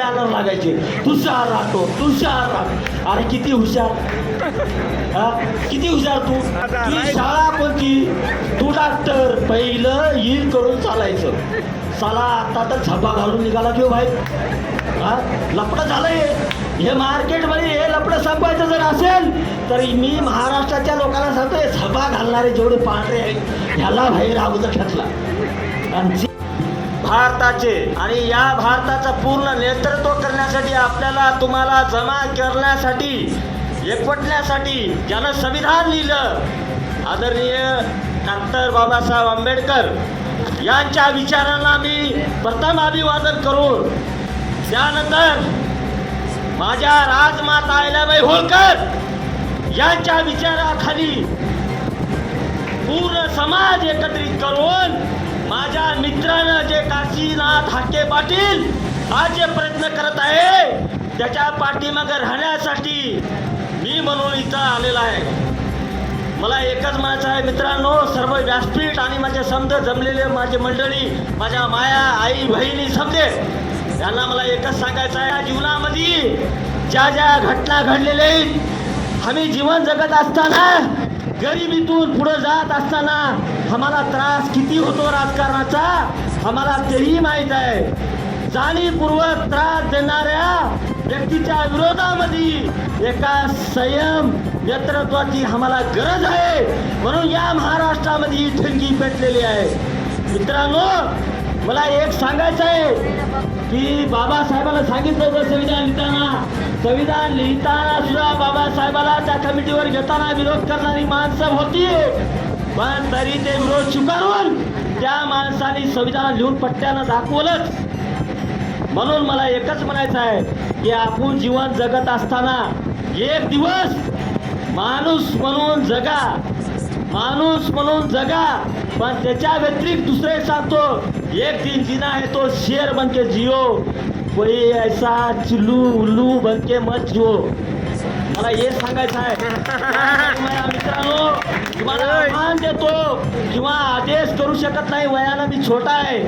Banner लागायचे. तुषार राहतो तुषार राहतो. अरे किती हुशार. हा? किती हुशार तू. तुझी शाळा कोणती? तू डॉक्टर पहिलं येईल करून चालायचं. साला आता तर झब्बा घालून निघाला किंवा हो भाई हा? लपडं झालंय. हे मार्केटमध्ये हे लपडं संपवायचं जर असेल तर मी महाराष्ट्राच्या लोकांना सांगतोय सभा घालणारे जेवढे पांढरे आहेत ह्याला भाई अगोदर ठरला आणि भारताचे आणि या भारताचं पूर्ण नेतृत्व करण्यासाठी आपल्याला तुम्हाला जमा करण्यासाठी एकवटण्यासाठी ज्यानं संविधान लिहिलं. आदरणीय डॉक्टर बाबासाहेब आंबेडकर यांच्या विचारांना मी प्रथम अभिवादन करून त्यानंतर माझ्या राजमाता अहिल्याबाई होळकर यांच्या विचाराखाली पूर्ण समाज एकत्रित करून मित्रानं जे काशीनाथ हाके पाटील आज जे प्रयत्न करत आहे त्याच्या पाठीमागे राहण्यासाठी मी म्हणून इथं आलेला आहे. मला एकच म्हणायचं आहे मित्रांनो सर्व व्यासपीठ आणि माझे समज जमलेले माझे मंडळी माझ्या माया आई बहिणी समजे यांना मला एकच सांगायचं आहे या जीवनामध्ये ज्या ज्या घटना घडलेल्या आहेत आम्ही जीवन जगत असताना गरिबीतून पुढे जात असताना आम्हाला त्रास किती होतो राजकारणाचा आम्हाला तेही माहीत आहे. जाणीवपूर्वक त्रास देणाऱ्या व्यक्तीच्या विरोधामध्ये एका संयम नेतृत्वाची आम्हाला गरज आहे. म्हणून या महाराष्ट्रामध्ये ही ठिणगी पेटलेली आहे. मित्रांनो मला एक सांगायचं आहे की बाबासाहेबाला सांगितलं होतं संविधान लिहिताना. संविधान लिहिताना सुद्धा बाबासाहेबाला त्या कमिटीवर घेताना विरोध करणारी माणसं होती. पण तरी ते विरोध स्वीकारून त्या माणसाने संविधान लिहून पट्ट्यानं दाखवलंच. म्हणून मला एकच म्हणायचं आहे की आपण जीवन जगत असताना एक दिवस माणूस म्हणून जगा. माणूस म्हणून जगा. पण त्याच्या व्यतिरिक्त दुसरे सांगतो एक दिन जिना है तो शेर बनके जिओ जियो कोई ऐसा चिल्लू उल्लू बनके मत जिओ मला हे सांगायचं आहे. मित्रांनो तुम्हाला आव्हान देतो किंवा आदेश करू शकत नाही. वयानं मी छोटा आहे.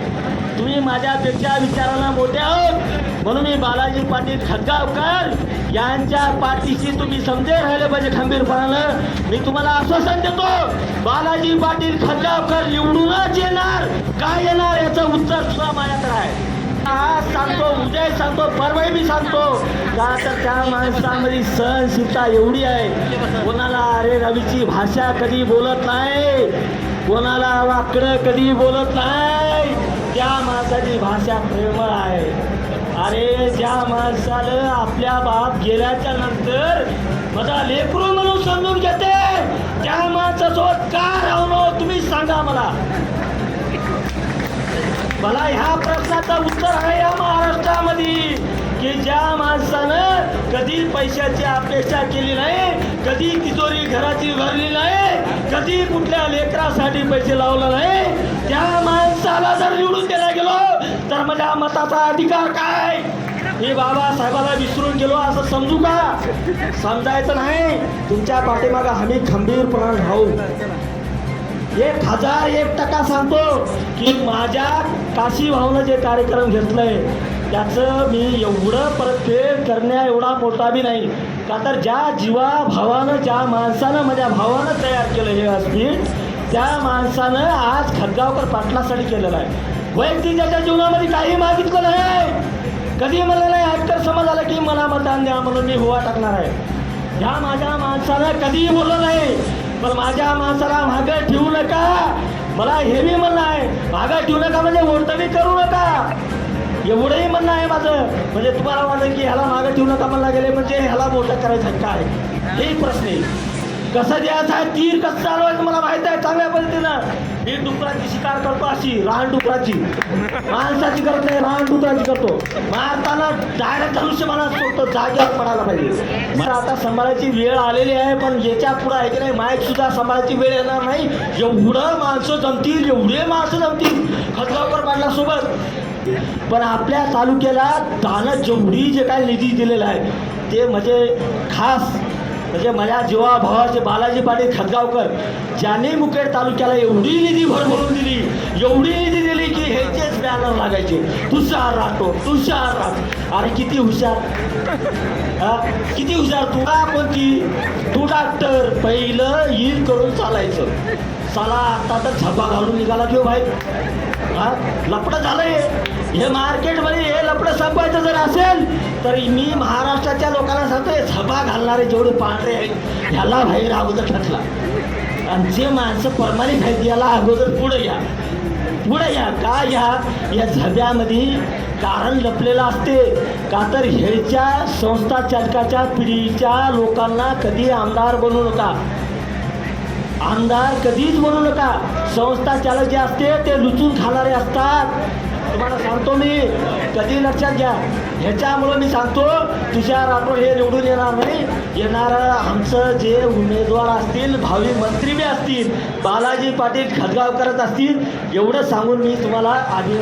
तुम्ही माझ्यापेक्षा विचाराला मोठे आहोत. म्हणून मी बालाजी पाटील खतगावकर यांच्या पाठीशी तुम्ही समजे राहिले पाहिजे खंबीरपणानं. मी तुम्हाला आश्वासन देतो बालाजी पाटील खतगावकर निवडूनच येणार. काय येणार याचं उत्तर सुद्धा माझ्याकडे आहे. आज सांगतो उद्या सांगतो परवाही मी सांगतो. का तर त्या माणसामध्ये सहनशीलता एवढी आहे. कोणाला अरे रवीची भाषा कधी बोलत नाही? कोणाला वाकडं कधी बोलत नाही? त्या माणसाची भाषा प्रेमळ आहे. अरे ज्या माणसानं आपल्या बाप गेल्याच्यानंतर माझा लेकरू म्हणून समजून घेते. त्या माणसासोबत का राहून तुम्ही सांगा मला. मला ह्या प्रश्नाचं उत्तर आहे या महाराष्ट्रामध्ये की ज्या माणसानं कधी पैशाची अपेक्षा केली नाही कधी तिजोरी घराची भरली नाही कधी कुठल्या लेकरासाठी पैसे लावला नाही त्या माणसाला जर निवडून दिला गेलो तर माझ्या मताचा अधिकार काय? मी बाबासाहेबाला विसरून गेलो असं समजू का? समजायचं नाही. तुमच्या पाठीमागं आम्ही खंबीरपणा राहू. एक हजार एक टक्का सांगतो की माझ्या काशी भावनं जे कार्यक्रम घेतलंय त्याचं मी एवढं परतफेड करण्या एवढा मोठा बी नाही. का तर ज्या जीवा भावानं ज्या माणसानं माझ्या भावानं तयार केलं हे व्यासपीठ त्या माणसानं आज खतगावकर पाटलासाठी केलेलं आहे. वैयक्तिक त्याच्या जीवनामध्ये काही मागितलं नाही. कधी मला नाही आयकर समज आला की मला मतदान द्या म्हणून मी हुवा टाकणार आहे. ह्या माझ्या माणसानं कधीही बोललं नाही. पण माझ्या माणसाला मागं ठेवू नका. मला हे मी म्हणणं आहे. मागं ठेवू नका म्हणजे वर्तवी करू नका. एवढंही म्हणणं आहे माझं. म्हणजे तुम्हाला वाटलं की ह्याला मागं ठेवू नका म्हणला गेले म्हणजे ह्याला मोठं करायचं काय? हे प्रश्न आहे. कसं द्यायचं आहे? तीर कसं चालवायचं मला माहीत आहे चांगल्या पद्धतीनं. मी डुकराची शिकार करतो अशी लहान डुकराची. माणसाची करत नाही लहान डुकराची करतो. मारताना डायरेक्ट धनुष्य मला सोडतो जागेवर पडायला पाहिजे. मला आता सांभाळायची वेळ आलेली आहे पण याच्यापुढे आहे की नाही माईक सुद्धा सांभाळायची वेळ येणार नाही. एवढं माणसं जमतील एवढे माणसं जमतील खतगावकर पाटलासोबत. पण आपल्या तालुक्याला दानं जेवढी जे काय निधी दिलेला आहे ते म्हणजे खास म्हणजे माझ्या जीवा भावाचे बालाजी पाटील खतगावकर ज्यांनी मुखेड तालुक्याला एवढी निधी भरभरून दिली एवढी निधी दिली की ह्याचेच बॅनर लागायचे. तुषार राठोड तुषार राठोड. अरे किती हुशार. हा? किती हुशार. तुडा कोणती तू डॉक्टर पहिलं ईद करून चालायचं. चला आता तर झपा घालून निघाला किंवा भाई हा? लपडं झालंय. हे मार्केटमध्ये हे लपडं संपायचं जर असेल तर मी महाराष्ट्राच्या लोकांना सांगतोय झपा घालणारे जेवढे पांढरे आहेत ह्याला बाहेर अगोदर ठरला आणि जे माणसं परमानिक आहेत याला अगोदर पुढे या. पुढे या. का या? या झब्यामध्ये कारण लपलेलं असते. का तर ह्याच्या संस्था चालकाच्या पिढीच्या लोकांना कधी आमदार बनवू नका. आमदार कधीच बनू नका. संस्था चालक जे असते ते लुचून खाणारे असतात. तुम्हाला सांगतो मी कधी लक्षात घ्या. ह्याच्यामुळं मी सांगतो तुषार राठोड हे निवडून येणार नाही. येणारं आमचं जे उमेदवार असतील भावी मंत्री बी असतील बालाजी पाटील खदगावकरच असतील एवढं सांगून मी तुम्हाला आधी